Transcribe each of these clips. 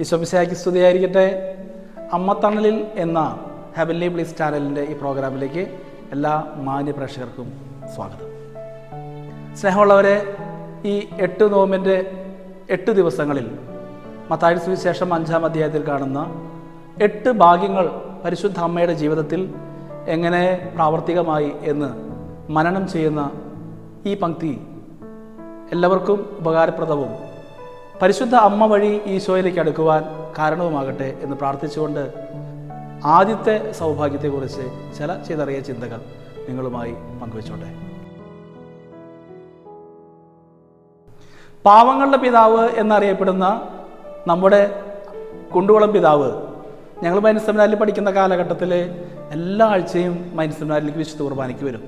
ഈശോമിശായ്ക്ക് സ്തുതിയായിരിക്കട്ടെ. അമ്മത്തണലിൽ എന്ന heavenly bliss ചാനലിന്റെ ഈ പ്രോഗ്രാമിലേക്ക് എല്ലാ മാന്യ പ്രേക്ഷകർക്കും സ്വാഗതം. സ്നേഹമുള്ളവരെ ഈ എട്ട് നോമ്പിന്റെ എട്ട് ദിവസങ്ങളിൽ മത്താഴ്ച സുവിശേഷം അഞ്ചാം അധ്യായത്തിൽ കാണുന്ന എട്ട് ഭാഗ്യങ്ങൾ പരിശുദ്ധ അമ്മയുടെ ജീവിതത്തിൽ എങ്ങനെ പ്രാവർത്തികമായി എന്ന് മനനം ചെയ്യുന്ന ഈ പങ്ക്തി എല്ലാവർക്കും ഉപകാരപ്രദവും പരിശുദ്ധ അമ്മ വഴി ഈശോയിലേക്ക് അടുക്കുവാൻ കാരണവുമാകട്ടെ എന്ന് പ്രാർത്ഥിച്ചുകൊണ്ട് ആദ്യത്തെ സൗഭാഗ്യത്തെക്കുറിച്ച് ചില ചിതറിയ ചിന്തകൾ നിങ്ങളുമായി പങ്കുവച്ചോട്ടെ. പാവങ്ങളുടെ പിതാവ് എന്നറിയപ്പെടുന്ന നമ്മുടെ കുണ്ടുകുളം പിതാവ് ഞങ്ങൾ മൈനസ് സെമിനാരിൽ പഠിക്കുന്ന കാലഘട്ടത്തിൽ എല്ലാ ആഴ്ചയും മൈനസ് സെമിനാരിലേക്ക് വിശുദ്ധ കുർബാനയ്ക്ക് വരും.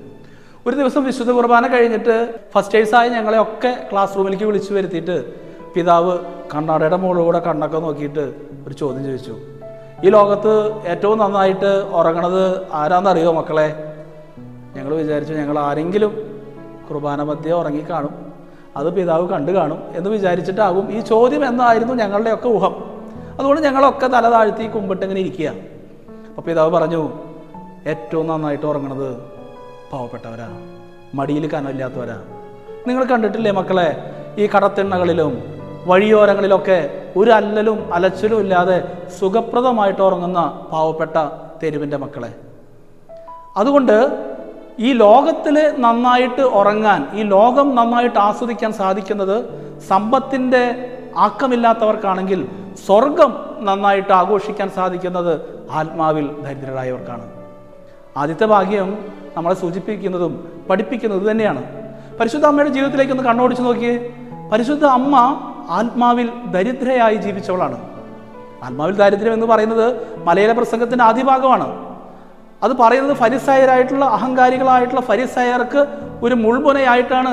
ഒരു ദിവസം വിശുദ്ധ കുർബാന കഴിഞ്ഞിട്ട് ഫസ്റ്റേഴ്സായി ഞങ്ങളെ ഒക്കെ ക്ലാസ് റൂമിലേക്ക് വിളിച്ചു വരുത്തിയിട്ട് പിതാവ് കണ്ണാടയുടെ മുകളിലൂടെ കണ്ണൊക്കെ നോക്കിയിട്ട് ഒരു ചോദ്യം ചോദിച്ചു. ഈ ലോകത്ത് ഏറ്റവും നന്നായിട്ട് ഉറങ്ങണത് ആരാന്നറിയോ മക്കളെ? ഞങ്ങൾ വിചാരിച്ചു ഞങ്ങൾ ആരെങ്കിലും കുർബാന മധ്യ ഉറങ്ങിക്കാണും അത് പിതാവ് കണ്ടു കാണും എന്ന് വിചാരിച്ചിട്ടാകും ഈ ചോദ്യം എന്നായിരുന്നു ഞങ്ങളുടെയൊക്കെ ഊഹം. അതുകൊണ്ട് ഞങ്ങളൊക്കെ തല താഴ്ത്തി കുമ്പിട്ട് ഇങ്ങനെ ഇരിക്കുക. അപ്പോൾ പിതാവ് പറഞ്ഞു ഏറ്റവും നന്നായിട്ട് ഉറങ്ങണത് പാവപ്പെട്ടവരാ മടിയിൽ കനമില്ലാത്തവരാ നിങ്ങൾ കണ്ടിട്ടില്ലേ മക്കളെ ഈ കടത്തിണ്ണകളിലും വഴിയോരങ്ങളിലൊക്കെ ഒരു അല്ലലും അലച്ചിലും ഇല്ലാതെ സുഖപ്രദമായിട്ട് ഉറങ്ങുന്ന പാവപ്പെട്ട തെരുവിന്റെ മക്കളെ. അതുകൊണ്ട് ഈ ലോകത്തിൽ നന്നായിട്ട് ഉറങ്ങാൻ ഈ ലോകം നന്നായിട്ട് ആസ്വദിക്കാൻ സാധിക്കുന്നത് സമ്പത്തിന്റെ ആക്കമില്ലാത്തവർക്കാണെങ്കിൽ സ്വർഗം നന്നായിട്ട് ആഘോഷിക്കാൻ സാധിക്കുന്നത് ആത്മാവിൽ ദരിദ്രരായവർക്കാണ്. ആദ്യത്തെ ഭാഗ്യം നമ്മളെ സൂചിപ്പിക്കുന്നതും പഠിപ്പിക്കുന്നതും തന്നെയാണ്. പരിശുദ്ധ അമ്മയുടെ ജീവിതത്തിലേക്ക് ഒന്ന് കണ്ണോടിച്ച് നോക്കിയേ. പരിശുദ്ധ അമ്മ ആത്മാവിൽ ദരിദ്രയായി ജീവിച്ചവളാണ്. ആത്മാവിൽ ദാരിദ്ര്യം എന്ന് പറയുന്നത് മലയാള പ്രസംഗത്തിന്റെ ആദ്യ ഭാഗമാണ് അത് പറയുന്നത് ഫരിസായരായിട്ടുള്ള അഹങ്കാരികളായിട്ടുള്ള ഫരിസായർക്ക് ഒരു മുൾമുനയായിട്ടാണ്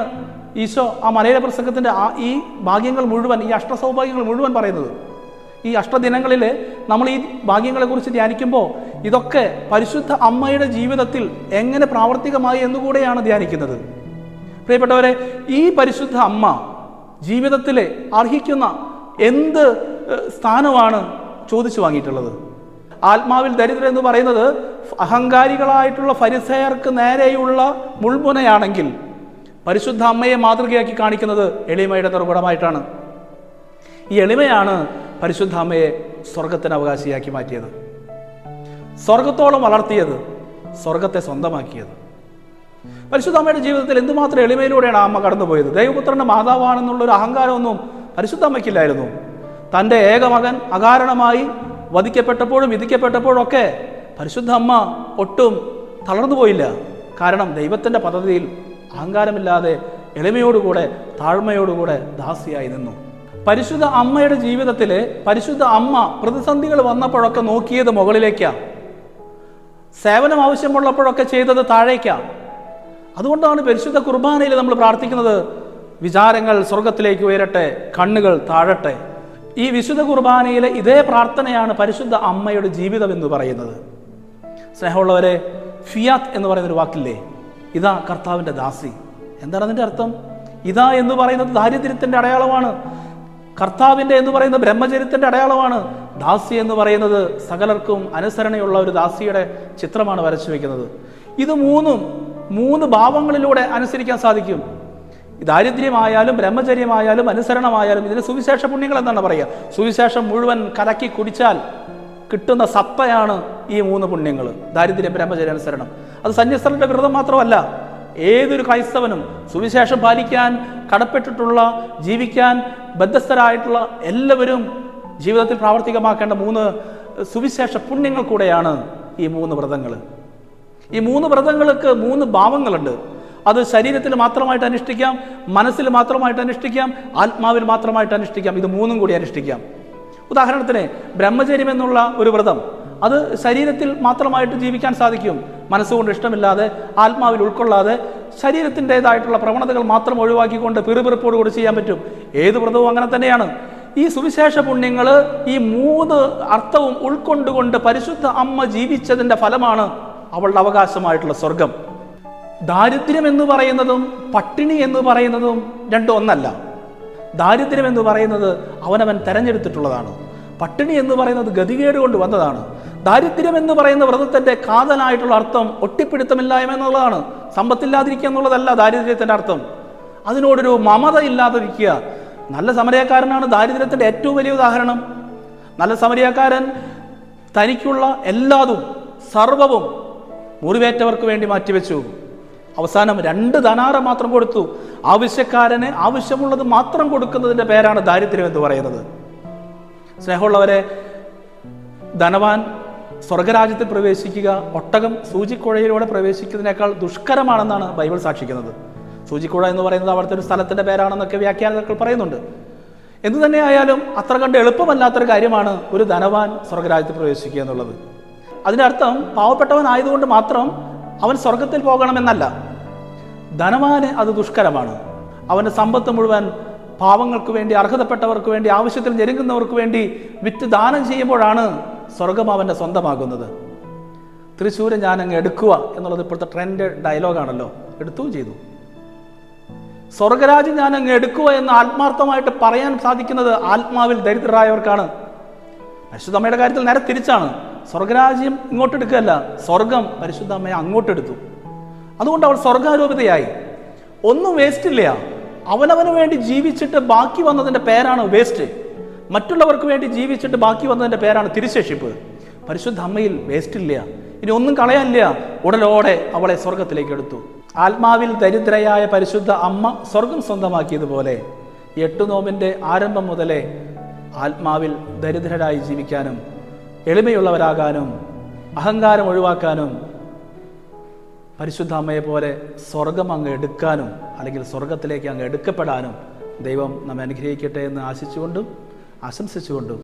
ഈശോ ആ മലയാള പ്രസംഗത്തിന്റെ ആ ഈ ഭാഗ്യങ്ങൾ മുഴുവൻ ഈ അഷ്ടസൗഭാഗ്യങ്ങൾ മുഴുവൻ പറയുന്നത്. ഈ അഷ്ടദിനങ്ങളിൽ നമ്മൾ ഈ ഭാഗ്യങ്ങളെക്കുറിച്ച് ധ്യാനിക്കുമ്പോൾ ഇതൊക്കെ പരിശുദ്ധ അമ്മയുടെ ജീവിതത്തിൽ എങ്ങനെ പ്രാവർത്തികമായി എന്നുകൂടെയാണ് ധ്യാനിക്കുന്നത്. പ്രിയപ്പെട്ടവരെ ഈ പരിശുദ്ധ അമ്മ ജീവിതത്തിൽ അർഹിക്കുന്ന എന്ത് സ്ഥാനമാണ് ചോദിച്ചു വാങ്ങിയിട്ടുള്ളത്. ആത്മാവിൽ ദരിദ്രം എന്ന് പറയുന്നത് അഹങ്കാരികളായിട്ടുള്ള ഫരിസയർക്ക് നേരെയുള്ള മുൾമുനയാണെങ്കിൽ പരിശുദ്ധ അമ്മയെ മാതൃകയാക്കി കാണിക്കുന്നത് എളിമയുടെ നിർഗുണമായിട്ടാണ്. ഈ എളിമയാണ് പരിശുദ്ധ അമ്മയെ സ്വർഗത്തിന് അവകാശിയാക്കി മാറ്റിയത്. സ്വർഗത്തോളം വളർത്തിയത് സ്വർഗത്തെ സ്വന്തമാക്കിയത്. പരിശുദ്ധ അമ്മയുടെ ജീവിതത്തിൽ എന്തുമാത്രം എളിമയിലൂടെയാണ് അമ്മ കടന്നുപോയത്? ദൈവപുത്രന്റെ മാതാവാണെന്നുള്ളൊരു അഹങ്കാരമൊന്നും പരിശുദ്ധമ്മയ്ക്കില്ലായിരുന്നു. തന്റെ ഏകമകൻ അകാരണമായി വധിക്കപ്പെട്ടപ്പോഴും വിധിക്കപ്പെട്ടപ്പോഴും ഒക്കെ പരിശുദ്ധ അമ്മ ഒട്ടും തളർന്നു പോയില്ല. കാരണം ദൈവത്തിന്റെ പദ്ധതിയിൽ അഹങ്കാരമില്ലാതെ എളിമയോടുകൂടെ താഴ്മയോടുകൂടെ ദാസിയായി നിന്നു. പരിശുദ്ധ അമ്മയുടെ ജീവിതത്തിൽ പരിശുദ്ധ അമ്മ പ്രതിസന്ധികൾ വന്നപ്പോഴൊക്കെ നോക്കിയത് മുകളിലേക്കാണ് സേവനം ആവശ്യമുള്ളപ്പോഴൊക്കെ ചെയ്തത് താഴേക്കാണ് അതുകൊണ്ടാണ് പരിശുദ്ധ കുർബാനയിൽ നമ്മൾ പ്രാർത്ഥിക്കുന്നത് വിചാരങ്ങൾ സ്വർഗത്തിലേക്ക് ഉയരട്ടെ കണ്ണുകൾ താഴട്ടെ. ഈ വിശുദ്ധ കുർബാനയിലെ ഇതേ പ്രാർത്ഥനയാണ് പരിശുദ്ധ അമ്മയുടെ ജീവിതം എന്ന് പറയുന്നത്. സ്നേഹമുള്ളവരെ ഫിയാത്ത് എന്ന് പറയുന്ന ഒരു വാക്കില്ലേ? ഇതാ കർത്താവിന്റെ ദാസി. എന്താണ് അതിന്റെ അർത്ഥം? ഇതാ എന്ന് പറയുന്നത് ദാരിദ്ര്യത്തിന്റെ അടയാളമാണ്. കർത്താവിന്റെ എന്ന് പറയുന്നത് ബ്രഹ്മചര്യത്തിന്റെ അടയാളമാണ്. ദാസി എന്ന് പറയുന്നത് സകലർക്കും അനുസരണയുള്ള ഒരു ദാസിയുടെ ചിത്രമാണ് വരച്ചു വയ്ക്കുന്നത് ഇത് മൂന്നും മൂന്ന് ഭാവങ്ങളിലൂടെ അനുസരിക്കാൻ സാധിക്കും. ദാരിദ്ര്യമായാലും ബ്രഹ്മചര്യമായാലും അനുസരണമായാലും ഇതിന് സുവിശേഷ പുണ്യങ്ങൾ എന്നാണ് പറയുക? സുവിശേഷം മുഴുവൻ കലക്കി കുടിച്ചാൽ കിട്ടുന്ന സത്തയാണ് ഈ മൂന്ന് പുണ്യങ്ങൾ ദാരിദ്ര്യം ബ്രഹ്മചര്യ അനുസരണം. അത് സന്യസ്തരുടെ വ്രതം മാത്രമല്ല ഏതൊരു ക്രൈസ്തവനും സുവിശേഷം പാലിക്കാൻ കടപ്പെട്ടിട്ടുള്ള ജീവിക്കാൻ ബദ്ധസ്ഥരായിട്ടുള്ള എല്ലാവരും ജീവിതത്തിൽ പ്രാവർത്തികമാക്കേണ്ട മൂന്ന് സുവിശേഷ പുണ്യങ്ങൾ കൂടെയാണ് ഈ മൂന്ന് വ്രതങ്ങൾ. ഈ മൂന്ന് വ്രതങ്ങൾക്ക് മൂന്ന് ഭാവങ്ങളുണ്ട്. അത് ശരീരത്തിൽ മാത്രമായിട്ട് അനുഷ്ഠിക്കാം മനസ്സിൽ മാത്രമായിട്ട് അനുഷ്ഠിക്കാം ആത്മാവിൽ മാത്രമായിട്ട് അനുഷ്ഠിക്കാം. ഇത് മൂന്നും കൂടി അനുഷ്ഠിക്കാം. ഉദാഹരണത്തിന് ബ്രഹ്മചര്യം എന്നുള്ള ഒരു വ്രതം അത് ശരീരത്തിൽ മാത്രമായിട്ട് ജീവിക്കാൻ സാധിക്കും. മനസ്സുകൊണ്ട് ഇഷ്ടമില്ലാതെ ആത്മാവിൽ ഉൾക്കൊള്ളാതെ ശരീരത്തിന്റെതായിട്ടുള്ള പ്രവണതകൾ മാത്രം ഒഴിവാക്കിക്കൊണ്ട് പിറുപിറുപ്പോടുകൂടി ചെയ്യാൻ പറ്റും. ഏത് വ്രതവും അങ്ങനെ തന്നെയാണ്. ഈ സുവിശേഷ പുണ്യങ്ങൾ ഈ മൂന്ന് അർത്ഥവും ഉൾക്കൊണ്ടുകൊണ്ട് പരിശുദ്ധ അമ്മ ജീവിച്ചതിന്റെ ഫലമാണ് അവളുടെ അവകാശമായിട്ടുള്ള സ്വർഗം. ദാരിദ്ര്യം എന്ന് പറയുന്നതും പട്ടിണി എന്ന് പറയുന്നതും രണ്ടും ഒന്നല്ല. ദാരിദ്ര്യം എന്ന് പറയുന്നത് അവനവൻ തെരഞ്ഞെടുത്തിട്ടുള്ളതാണ്. പട്ടിണി എന്ന് പറയുന്നത് ഗതികേട് കൊണ്ട് വന്നതാണ്. ദാരിദ്ര്യം എന്ന് പറയുന്ന വ്രതത്തിന്റെ കാതലായിട്ടുള്ള അർത്ഥം ഒട്ടിപ്പിടുത്തമില്ലായ്മ എന്നുള്ളതാണ്. സമ്പത്തില്ലാതിരിക്കുക എന്നുള്ളതല്ല ദാരിദ്ര്യത്തിന്റെ അർത്ഥം. അതിനോടൊരു മമത ഇല്ലാതിരിക്കുക. നല്ല സമരക്കാരനാണ് ദാരിദ്ര്യത്തിന്റെ ഏറ്റവും വലിയ ഉദാഹരണം. നല്ല സമരക്കാരൻ തനിക്കുള്ള എല്ലാതും സർവവും മുറിവേറ്റവർക്ക് വേണ്ടി മാറ്റിവെച്ചു. അവസാനം രണ്ട് ധനാറ മാത്രം കൊടുത്തു. ആവശ്യക്കാരന് ആവശ്യമുള്ളത് മാത്രം കൊടുക്കുന്നതിന്റെ പേരാണ് ദാരിദ്ര്യം എന്ന് പറയുന്നത്. സ്നേഹമുള്ളവരെ ധനവാൻ സ്വർഗരാജ്യത്തിൽ പ്രവേശിക്കുക ഒട്ടകം സൂചിക്കുഴയിലൂടെ പ്രവേശിക്കുന്നതിനേക്കാൾ ദുഷ്കരമാണെന്നാണ് ബൈബിൾ സാക്ഷിക്കുന്നത്. സൂചിക്കുഴ എന്ന് പറയുന്നത് അവിടുത്തെ ഒരു സ്ഥലത്തിന്റെ പേരാണെന്നൊക്കെ വ്യാഖ്യാനങ്ങൾ പറയുന്നുണ്ട്. എന്തു തന്നെയായാലും അത്ര കണ്ട് എളുപ്പമല്ലാത്തൊരു കാര്യമാണ് ഒരു ധനവാൻ സ്വർഗരാജ്യത്തിൽ പ്രവേശിക്കുക എന്നുള്ളത്. അതിന്റെ അർത്ഥം പാവപ്പെട്ടവനായതുകൊണ്ട് മാത്രം അവൻ സ്വർഗത്തിൽ പോകണമെന്നല്ല. ധനവാന് അത് ദുഷ്കരമാണ്. അവന്റെ സമ്പത്ത് മുഴുവൻ പാവങ്ങൾക്ക് വേണ്ടി അർഹതപ്പെട്ടവർക്ക് വേണ്ടി ആവശ്യത്തിൽ ഞെരുങ്ങുന്നവർക്ക് വേണ്ടി വിറ്റ് ദാനം ചെയ്യുമ്പോഴാണ് സ്വർഗം അവന്റെ സ്വന്തമാകുന്നത്. തൃശ്ശൂര് ഞാൻ അങ്ങ് എടുക്കുക എന്നുള്ളത് ഇപ്പോഴത്തെ ട്രെൻഡ് ഡയലോഗാണല്ലോ എടുത്തു ചെയ്തു. സ്വർഗരാജ്യം ഞാൻ അങ്ങ് എടുക്കുക എന്ന് ആത്മാർത്ഥമായിട്ട് പറയാൻ സാധിക്കുന്നത് ആത്മാവിൽ ദരിദ്രരായവർക്കാണ്. അശ്വതമ്മയുടെ കാര്യത്തിൽ നേരെ തിരിച്ചാണ്. സ്വർഗരാജ്യം ഇങ്ങോട്ടെടുക്കുകയല്ല സ്വർഗം പരിശുദ്ധ അമ്മയെ അങ്ങോട്ടെടുത്തു. അതുകൊണ്ട് അവൾ സ്വർഗാരൂപതയായി. ഒന്നും വേസ്റ്റ് ഇല്ല അവനവന് വേണ്ടി ജീവിച്ചിട്ട് ബാക്കി വന്നതിന്റെ പേരാണ് വേസ്റ്റ്. മറ്റുള്ളവർക്ക് വേണ്ടി ജീവിച്ചിട്ട് ബാക്കി വന്നതിന്റെ പേരാണ് തിരിശേഷിപ്പ്. പരിശുദ്ധ അമ്മയിൽ വേസ്റ്റ് ഇല്ല ഇനി ഒന്നും കളയാനില്ല. ഉടലോടെ അവളെ സ്വർഗത്തിലേക്ക് എടുത്തു. ആത്മാവിൽ ദരിദ്രയായ പരിശുദ്ധ അമ്മ സ്വർഗം സ്വന്തമാക്കിയതുപോലെ എട്ടു നോമ്പിന്റെ ആരംഭം മുതലേ ആത്മാവിൽ ദരിദ്രരായി ജീവിക്കാനും എളിമയുള്ളവരാകാനും അഹങ്കാരം ഒഴിവാക്കാനും പരിശുദ്ധ അമ്മയെ പോലെ സ്വർഗം അങ്ങ് എടുക്കാനും അല്ലെങ്കിൽ സ്വർഗത്തിലേക്ക് അങ്ങ് എടുക്കപ്പെടാനും ദൈവം നമ്മെ അനുഗ്രഹിക്കട്ടെ എന്ന് ആശിച്ചുകൊണ്ടും ആശംസിച്ചുകൊണ്ടും